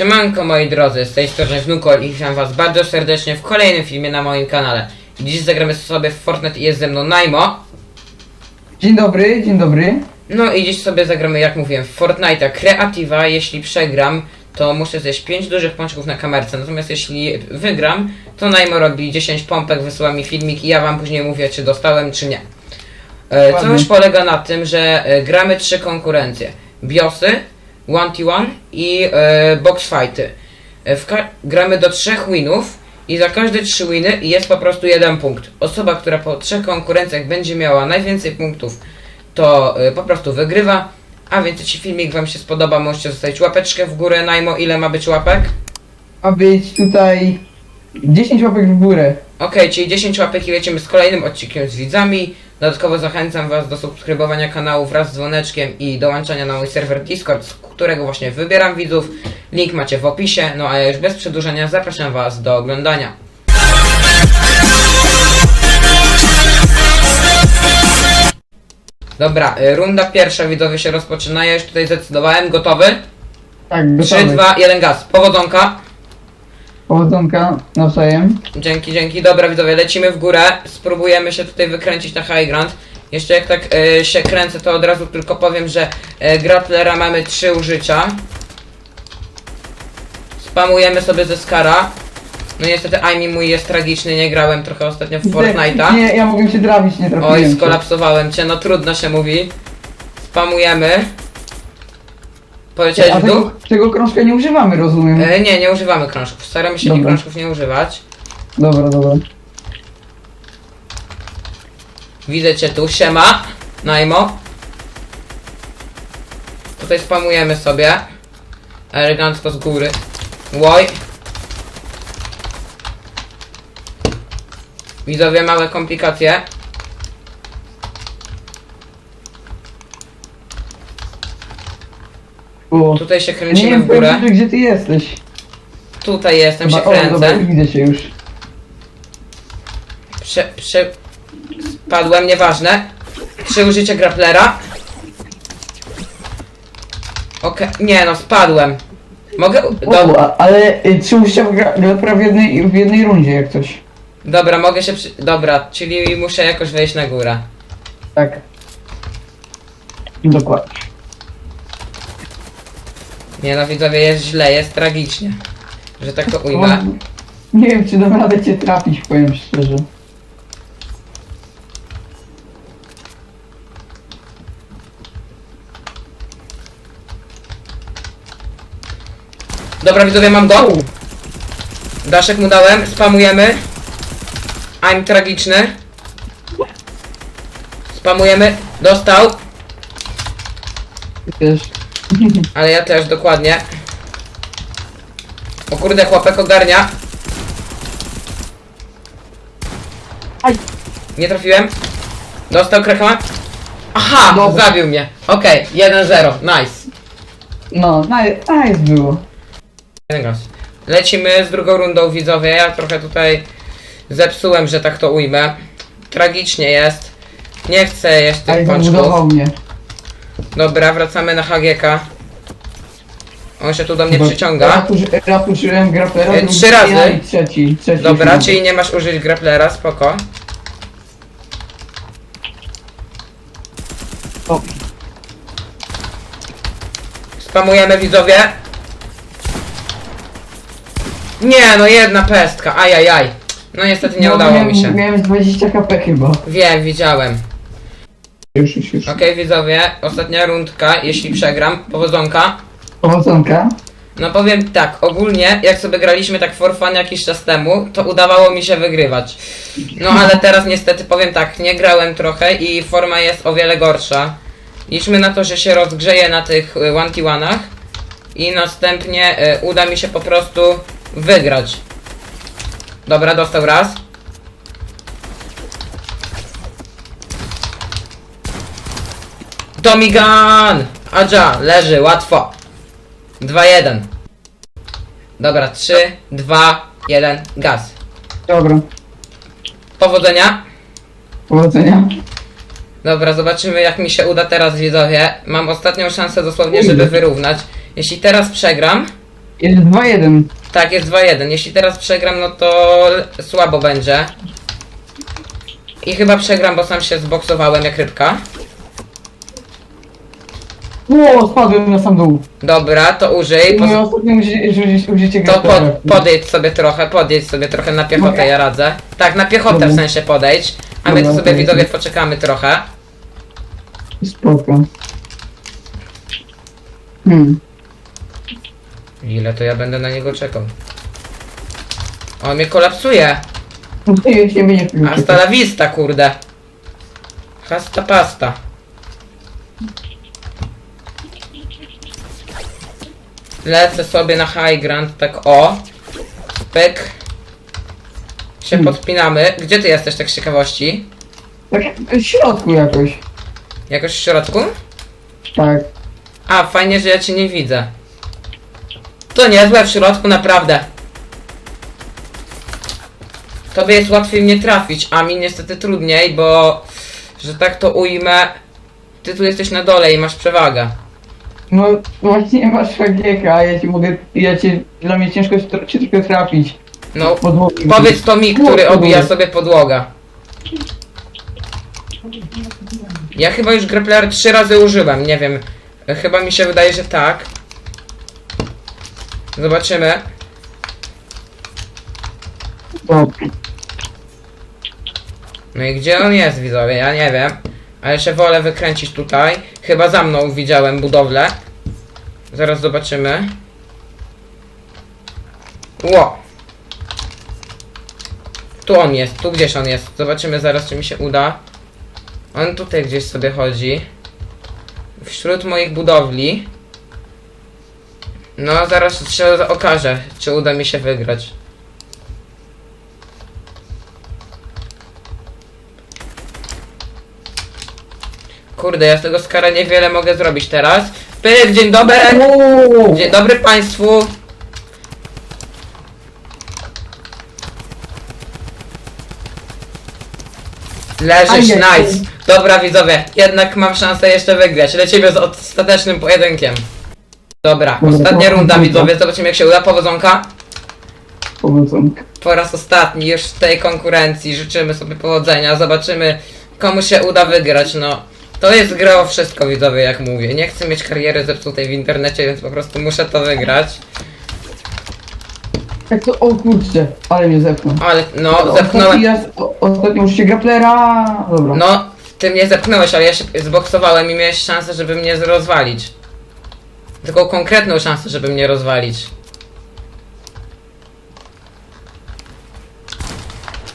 Siemanko moi drodzy, z tej strony Wnukol i witam was bardzo serdecznie w kolejnym filmie na moim kanale. Dziś zagramy sobie w Fortnite i jest ze mną Najmo. Dzień dobry, dzień dobry. No i dziś sobie zagramy, jak mówiłem, w Fortnite'a Kreatywa. Jeśli przegram, to muszę zjeść 5 dużych pączków na kamerce. Natomiast jeśli wygram, to Najmo robi 10 pompek, wysyła mi filmik i ja wam później mówię, czy dostałem, czy nie. E, Ładnie. Całość polega na tym, że e, gramy trzy konkurencje. Biosy, 1v1 i e, box fighty. E, gramy do trzech winów i za każde trzy winy jest po prostu jeden punkt. Osoba, która po trzech konkurencjach będzie miała najwięcej punktów, to e, po prostu wygrywa. A więc jeśli filmik wam się spodoba, możecie zostawić łapeczkę w górę. Najmo, ile ma być łapek? Ma być tutaj 10 łapek w górę. Okej, czyli 10 łapek i lecimy z kolejnym odcinkiem z widzami. Dodatkowo zachęcam Was do subskrybowania kanału wraz z dzwoneczkiem i dołączania na mój serwer Discord, z którego właśnie wybieram widzów. Link macie w opisie, no a ja już bez przedłużenia zapraszam Was do oglądania. Dobra, y, runda pierwsza widzowie się rozpoczyna. Ja już tutaj zdecydowałem. Gotowy? Tak, 3, gotowy. 2, 1, gaz. Powodzonka. Powodzonka nawzajem. Dzięki, dzięki. Dobra, widzowie, lecimy w górę. Spróbujemy się tutaj wykręcić na high ground. Jeszcze jak tak e, się kręcę, to od razu tylko powiem, że grapplera mamy trzy użycia. Spamujemy sobie ze Skara. No niestety Aimi mój jest tragiczny, nie grałem trochę ostatnio w Fortnite'a. Nie, ja mogłem się trafić, nie trafiłem Oj, się. skolapsowałem cię, no trudno się mówi. Spamujemy. A w dół? tego, tego krążka nie używamy, rozumiem. E, nie, nie używamy krążków. Staramy się nie Dobra. krążków nie używać. Dobra, dobra. Widzę cię tu, siema, Najmo. Tutaj spamujemy sobie. Elegancko z góry. Łoj. Widzowie, małe komplikacje. O. Tutaj się Nie kręcimy wiem, w górę. powiem ci, gdzie ty jesteś. Tutaj jestem, się Chyba- o, dobra, kręcę. widzę się już. Prze, prze... Spadłem, nieważne. Trzy użycie grapplera. Okej, nie no, spadłem. Mogę... O, a- ale y, trzy użycia gra- grapplera w jednej, w jednej rundzie, jak coś. Dobra, mogę się przy... Dobra, czyli muszę jakoś wejść na górę. Tak. Dokładnie. Nie no, widzowie, jest źle, jest tragicznie. Że tak to ujmę. Nie wiem, czy dam radę cię trafić, powiem szczerze. Dobra, widzowie, mam go. Daszek mu dałem, spamujemy. I'm tragiczny. Spamujemy. Dostał. Wiesz. Ale ja też, dokładnie. O kurde, chłopek ogarnia. Aj. Nie trafiłem. Dostał krakama. Aha, Dobra. zabił mnie. Okej, 1-0, nice. No, nice, nice było. Jeden. Lecimy z drugą rundą, widzowie. Ja trochę tutaj zepsułem, że tak to ujmę. Tragicznie jest. Nie chcę jeść tych pączków. zabudował mnie. Dobra, wracamy na HGK. On się tu do mnie przyciąga. Raz, uży, raz użyłem grapplera, E, drugi trzy razy. ja i trzeci, trzeci. Dobra, czyli nie masz użyć grapplera, spoko. O, Spamujemy widzowie. Nie, no jedna pestka, ajajaj. No niestety nie no, udało miałem, mi się. Miałem z 20 kp chyba. Wiem, widziałem. Już, już, już. Okej widzowie, ostatnia rundka, jeśli przegram, powodzonka. Powodzonka. No powiem tak, ogólnie jak sobie graliśmy tak for fun jakiś czas temu, to udawało mi się wygrywać. No ale teraz niestety powiem tak, nie grałem trochę i forma jest o wiele gorsza. Liczmy na to, że się rozgrzeje na tych y, one one'ach i następnie y, uda mi się po prostu wygrać. Dobra, dostał raz. Tomigan! Adja, leży, łatwo. 2-1. Dobra, 3, 2, 1, gaz. Dobra. Powodzenia. Powodzenia. Dobra, zobaczymy jak mi się uda teraz widzowie. Mam ostatnią szansę dosłownie, żeby wyrównać. Jeśli teraz przegram, Jest 2-1. Tak, jest 2-1. Jeśli teraz przegram, no to l- słabo będzie. I chyba przegram, bo sam się zboksowałem jak rybka. O, spadłem na sam dół. Dobra, to użyj. Moje Poz- ostatnie użycie, użycie, to pod, podejdź sobie trochę, podejdź sobie trochę na piechotę, Mogę? ja radzę. Tak, na piechotę w Dobra. sensie podejdź. A my Dobra, tu sobie okej. widzowie poczekamy trochę. Spoko. Hmm. Ile to ja będę na niego czekał? On mnie kolapsuje. No ja się mnie nie Hasta la vista, kurde. Hasta pasta. Lecę sobie na high ground, tak o. Pyk. Się Hmm. podpinamy. Gdzie ty jesteś, tak z ciekawości? Tak w środku jakoś. Jakoś w środku? Tak. A, fajnie, że ja cię nie widzę. To niezłe w środku, naprawdę. Tobie jest łatwiej mnie trafić, a mi niestety trudniej, bo... Że tak to ujmę... Ty tu jesteś na dole i masz przewagę. No właśnie masz HGK, a ja ci mogę, ja cię, dla mnie ciężko tro- cię trochę trafić. No, Podłogi. powiedz to mi, który obija sobie podłogę. Ja chyba już grappler trzy razy użyłem, nie wiem. Chyba mi się wydaje, że tak. Zobaczymy. No i gdzie on jest, widzowie? Ja nie wiem. Ale się wolę wykręcić tutaj. Chyba za mną widziałem budowlę. Zaraz zobaczymy. Ło! Tu on jest, tu gdzieś on jest. Zobaczymy zaraz, czy mi się uda. On tutaj gdzieś sobie chodzi. Wśród moich budowli. No, zaraz się okaże, czy uda mi się wygrać. Kurde, ja z tego skara niewiele mogę zrobić teraz. Pyk, dzień dobry! Dzień dobry Państwu! Leżysz, nice! Dobra widzowie, jednak mam szansę jeszcze wygrać. Lecimy z ostatecznym pojedynkiem. Dobra, ostatnia runda widzowie, zobaczymy jak się uda. Powodzonka. Powodzonka. Po raz ostatni już w tej konkurencji życzymy sobie powodzenia. Zobaczymy komu się uda wygrać, no. To jest gra o wszystko widzowie, jak mówię. Nie chcę mieć kariery zepsutej w internecie, więc po prostu muszę to wygrać. Jak to, o kurczę, ale mnie zepnął. Ale no, zepchnąłem. o- Ostatnio użycie grapplera. Dobra. No, ty mnie zepchnąłeś, ale ja się zboksowałem i miałeś szansę, żeby mnie rozwalić. Taką konkretną szansę, żeby mnie rozwalić.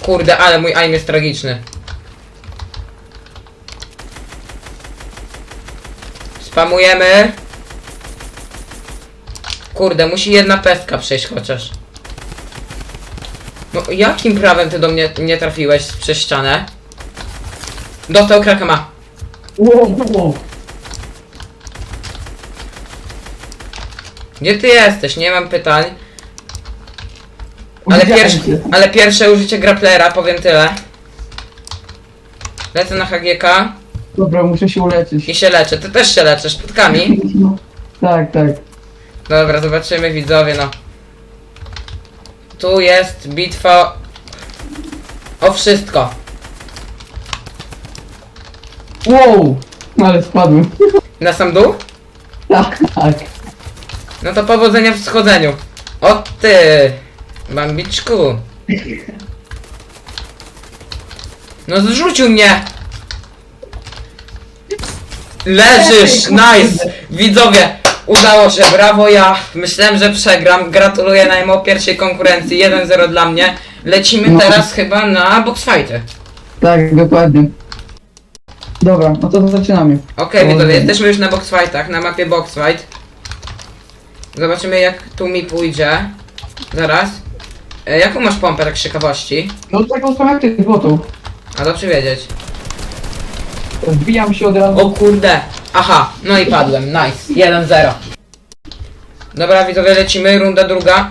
Kurde, ale mój aim jest tragiczny. Spamujemy. Kurde, musi jedna pestka przejść chociaż. No, jakim prawem ty do mnie nie trafiłeś przez ścianę? Dostał krakama. Wow, wow. Gdzie ty jesteś? Nie mam pytań. Ale, Widziałem pierwsze, cię. ale pierwsze użycie grapplera, powiem tyle. Lecę na HGK Dobra, muszę się uleczyć. i się leczę. Ty też się leczysz pytkami. Tak, tak. Dobra, zobaczymy widzowie, no. Tu jest bitwa o wszystko. Wow! Ale spadłem. Na sam dół? Tak, tak. No to powodzenia w schodzeniu. O ty, bambiczku. No zrzucił mnie. Leżysz, nice. Widzowie, udało się, brawo ja. Myślałem, że przegram. Gratuluję najmo pierwszej konkurencji. 1-0 dla mnie. Lecimy No. teraz chyba na boxfighty. Tak, dokładnie. Dobra, no to zaczynamy. Okej, widzowie, Okej. jesteśmy już na boxfightach, na mapie boxfight. Zobaczymy jak tu mi pójdzie. Zaraz. E, jaką masz pompę, tak z ciekawości? No taką samą jak ty, złotą. A dobrze wiedzieć. Wbijam się od razu. O kurde. Aha, no i padłem. Nice. 1-0. Dobra, widzowie, lecimy. Runda druga.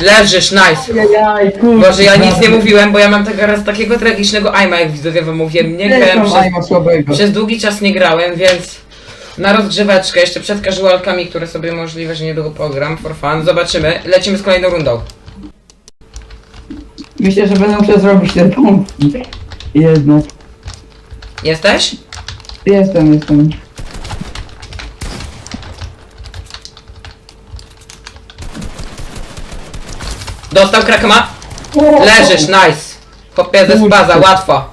Leżysz, nice. Kurde. Boże, ja nic nie mówiłem, bo ja mam teraz takiego tragicznego aima, jak widzowie wam mówiłem. Nie grałem przez, Aima słabego. przez długi czas nie grałem, więc na rozgrzeweczkę, jeszcze przed casualkami, które sobie możliwe, że niedługo pogram, for fun, zobaczymy. Lecimy z kolejną rundą. Myślę, że będę musiał zrobić te pompki. Jednak. Jesteś? Jestem, jestem. Dostał krakama? Leżysz, nice. Chłopie ze spaza, łatwo.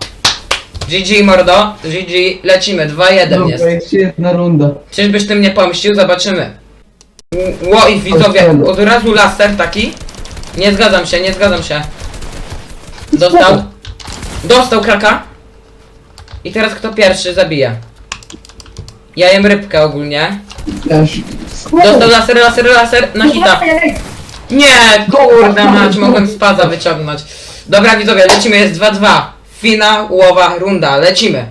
GG mordo, GG, lecimy, 2-1 Dobra, jest. jedna runda. Czyżbyś ty mnie pomścił? Zobaczymy. Ł- Ło i widzowie, od razu laser taki? Nie zgadzam się, nie zgadzam się. Dostał. Dostał kraka. I teraz kto pierwszy zabije? Ja jem rybkę ogólnie. Też. Dostał laser, laser, laser na hita. Nie, kurde mać, mogłem spada wyciągnąć. Dobra widzowie, lecimy, jest 2-2. Finałowa runda, lecimy.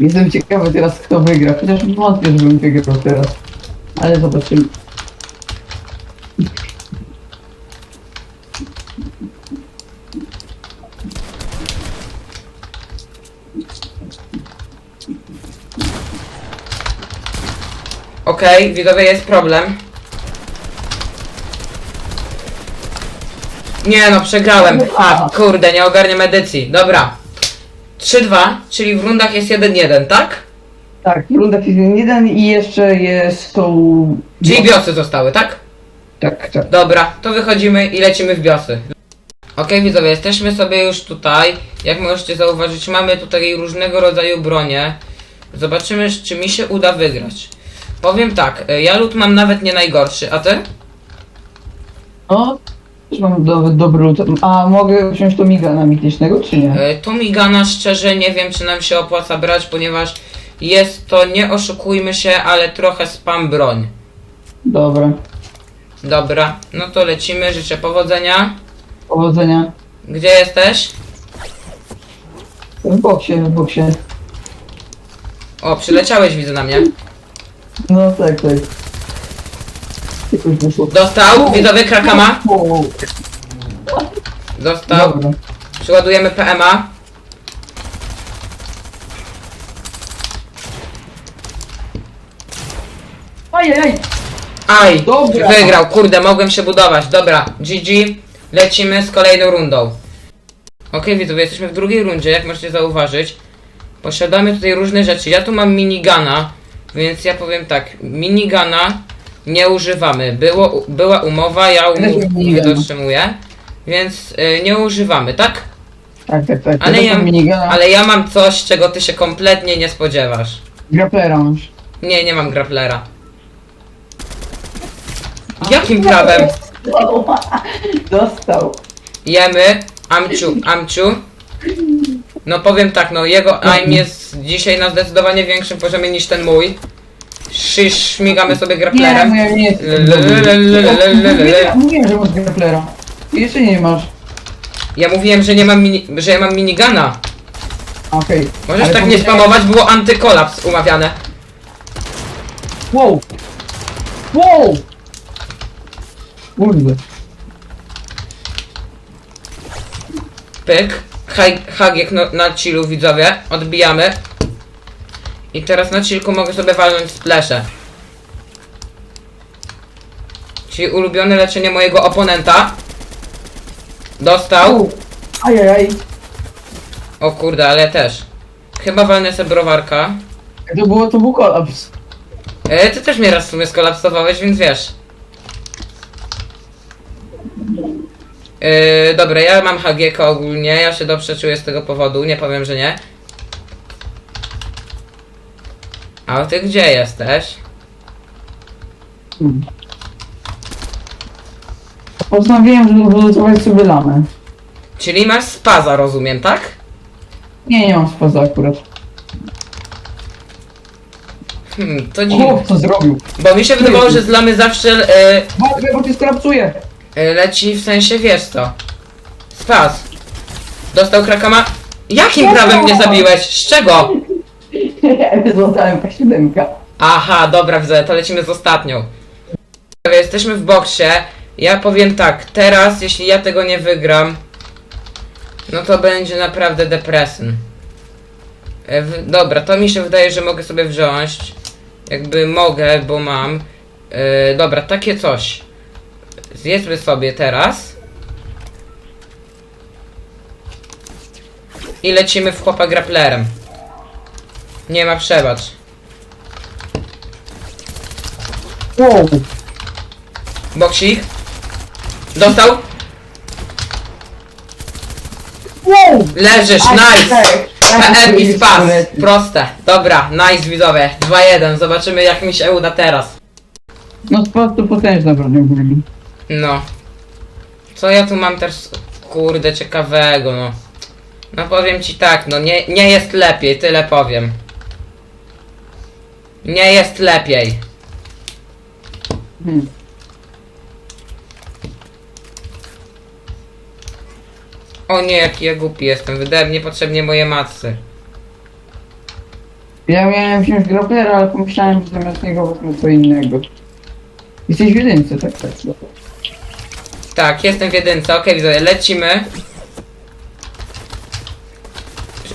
Jestem ciekawy teraz kto wygra, chociaż wątpię, żebym wygrał teraz. Ale zobaczymy. Okej, widzowie, jest problem. Nie no, przegrałem. A, kurde, nie ogarniam edycji. Dobra. 3-2, czyli w rundach jest 1-1, tak? Tak, runda fizyczna jeden i jeszcze jest tą... Czyli biosy zostały, tak? Tak, tak. Dobra, to wychodzimy i lecimy w biosy. Okej widzowie, jesteśmy sobie już tutaj. Jak możecie zauważyć, mamy tutaj różnego rodzaju bronie. Zobaczymy, czy mi się uda wygrać. Powiem tak, e, ja lód mam nawet nie najgorszy, a ty? No, też mam do, dobry lód. A mogę wziąć to migana mitycznego, czy nie? E, Tu Migana szczerze nie wiem, czy nam się opłaca brać, ponieważ jest to, nie oszukujmy się, ale trochę spam broń. Dobra. Dobra, no to lecimy, życzę powodzenia. Powodzenia. Gdzie jesteś? W boksie, w boksie. O, przyleciałeś, widzę na mnie. No tak, tak. Wyszło. Dostał, widzowie krakama. Dostał. Dobra. Przyładujemy PMA. Ajajaj! Aj! Dobra. Wygrał, kurde, mogłem się budować. Dobra, GG. Lecimy z kolejną rundą. Okej, widzowie, jesteśmy w drugiej rundzie, jak możecie zauważyć. Posiadamy tutaj różne rzeczy. Ja tu mam minigana, więc ja powiem tak. Minigana nie używamy. Było, była umowa, ja umów nie dotrzymuję. Więc y, nie używamy, tak? Tak, tak, tak. Ale ja, ale ja mam coś, czego ty się kompletnie nie spodziewasz. Grapplera masz. Nie, nie mam grapplera. Jakim prawem? Dostał. Jemy, Amciu, Amciu. No powiem tak, no jego aim jest dzisiaj na zdecydowanie większym poziomie niż ten mój. Szy- Śmigamy sobie Nie, grapplerem. ja nie jestem. Lelelelelelelele. Mówiłem, że masz grapplera. Ty jeszcze nie masz. Ja mówiłem, że nie mam mini, że ja mam minigana. Okej. Możesz Ale tak nie spamować, było antykolaps umawiane. Wow! Wow! Kurde. Pyk. Haj- Hagiek no, na chillu widzowie. Odbijamy. I teraz na chillku mogę sobie walnąć splesze. Czyli ulubione leczenie mojego oponenta. Dostał. Ajajaj. O kurde, ale też. Chyba walnę sobie browarka. To było, to był kolaps. E, ty też mnie raz w sumie skolapsowałeś, więc wiesz. E, dobra, ja mam HGK ogólnie, ja się dobrze czuję z tego powodu, nie powiem, że nie. A ty gdzie jesteś? Hmm. Postanowiłem, że wylutować sobie lamę. Czyli masz spaza, rozumiem, tak? Nie, nie mam spoza akurat. Hmm, to dziwne. O, co zrobił? Bo mi się wydawało, że z lamy zawsze e, Walkę, bo cię e, leci w sensie, wiesz co. Spaz. Dostał krakama. Jakim prawem mnie zabiłeś? Z czego? Złotałem K7. Aha, dobra, widzę, to lecimy z ostatnią. Jesteśmy w boksie. Ja powiem tak, teraz jeśli ja tego nie wygram, no to będzie naprawdę depresjon. E, Dobra, to mi się wydaje, że mogę sobie wziąć. Jakby mogę, bo mam. E, dobra, takie coś. Zjedzmy sobie teraz. I lecimy w chłopa grapplerem. Nie ma przebacz. Wow! Boksik. Dostał. Wow! Leżysz, nice! PM i spas. Proste. Dobra, nice widzowie. 2-1. Zobaczymy jak mi się uda teraz. No po prostu potężna broń ogólnie. No. Co ja tu mam też kurde ciekawego, no. No powiem ci tak, no nie, nie jest lepiej, tyle powiem. Nie jest lepiej. Hmm. O nie, jaki ja głupi jestem. Wydałem niepotrzebnie moje macy. Ja miałem wziąć grapplera, ale pomyślałem, że zamiast niego wezmę co innego. Jesteś w jedynce, tak, tak. Tak, jestem w jedynce, okej widzowie, lecimy.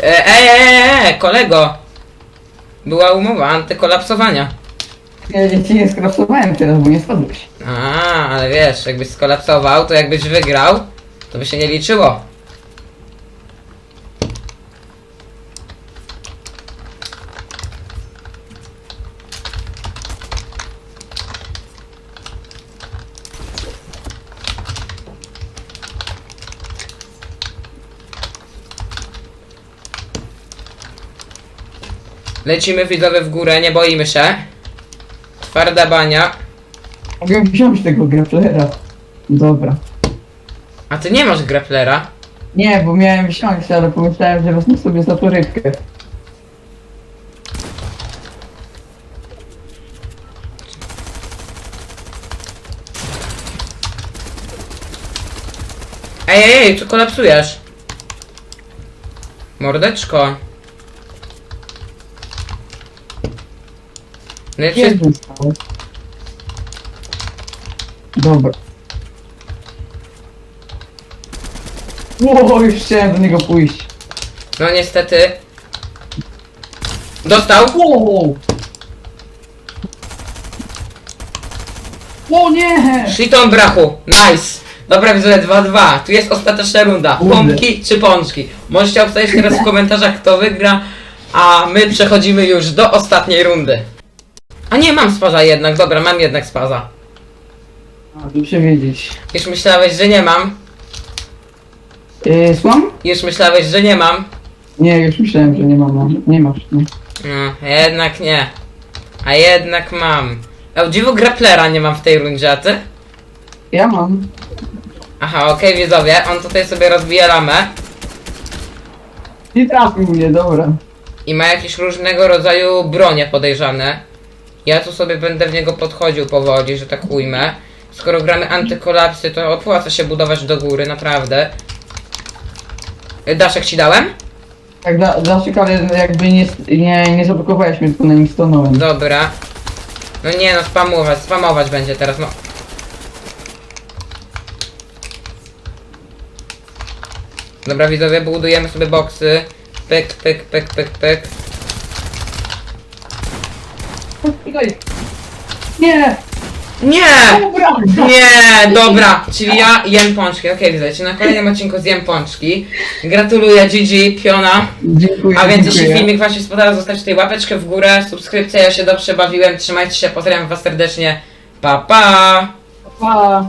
E, Ej, ej, ej, ej, kolego! Była umowa antykolapsowania. Ja cię nie skrasowałem teraz, bo nie spadłeś. A, ale wiesz, jakbyś skolapsował, to jakbyś wygrał, to by się nie liczyło. Lecimy widzowie w górę, nie boimy się. Twarda bania. Mogę wziąć tego grapplera. Dobra. A ty nie masz grapplera? Nie, bo miałem wsiąść, ale pomyślałem, że wezmę sobie za to rybkę. Ej, ej, ej, co kolapsujesz? Mordeczko. No Jest wszyscy... zostało. Dobra. Ło, już chciałem do niego pójść. No niestety... Dostał? Wow! O nie! Shiton brachu, nice! Dobra, widzowie, 2-2. Tu jest ostateczna runda. Kurde. Pompki czy pączki? Możecie obstawić teraz w komentarzach, kto wygra, a my przechodzimy już do ostatniej rundy. A nie, mam spaza jednak, dobra, mam jednak spaza. A, Muszę wiedzieć. Już myślałeś, że nie mam? Yy, słucham? Już myślałeś, że nie mam? Nie, już myślałem, że nie mam. Nie masz. Nie. No, jednak nie. A jednak mam. A o dziwo grapplera nie mam w tej rundzie, a ty? Ja mam. Aha, okej widzowie, on tutaj sobie rozbija ramę Nie trafił mnie, dobra. i ma jakieś różnego rodzaju bronie podejrzane. Ja tu sobie będę w niego podchodził powoli, że tak ujmę. Skoro gramy antykolapsy, to opłaca się budować do góry, naprawdę. Y, Daszek ci dałem? Tak, dla, dla ciekawe, jakby nie, nie, nie zablokowałeś mnie, tylko na nim stanąłem. Dobra. No nie no, spamować, spamować będzie teraz, no. Dobra widzowie, budujemy sobie boksy. Pyk, pyk, pyk, pyk, pyk. Nie! Nie! Dobra! Nie, dobra, czyli ja jem pączki. Okej, czyli na kolejnym odcinku zjem pączki. Gratuluję GG, Piona. Dziękuję, A więc jeśli dziękuję. filmik wam się spodobał, zostawcie tutaj łapeczkę w górę, subskrypcję, ja się dobrze bawiłem, trzymajcie się, pozdrawiam was serdecznie. Pa, pa! Pa!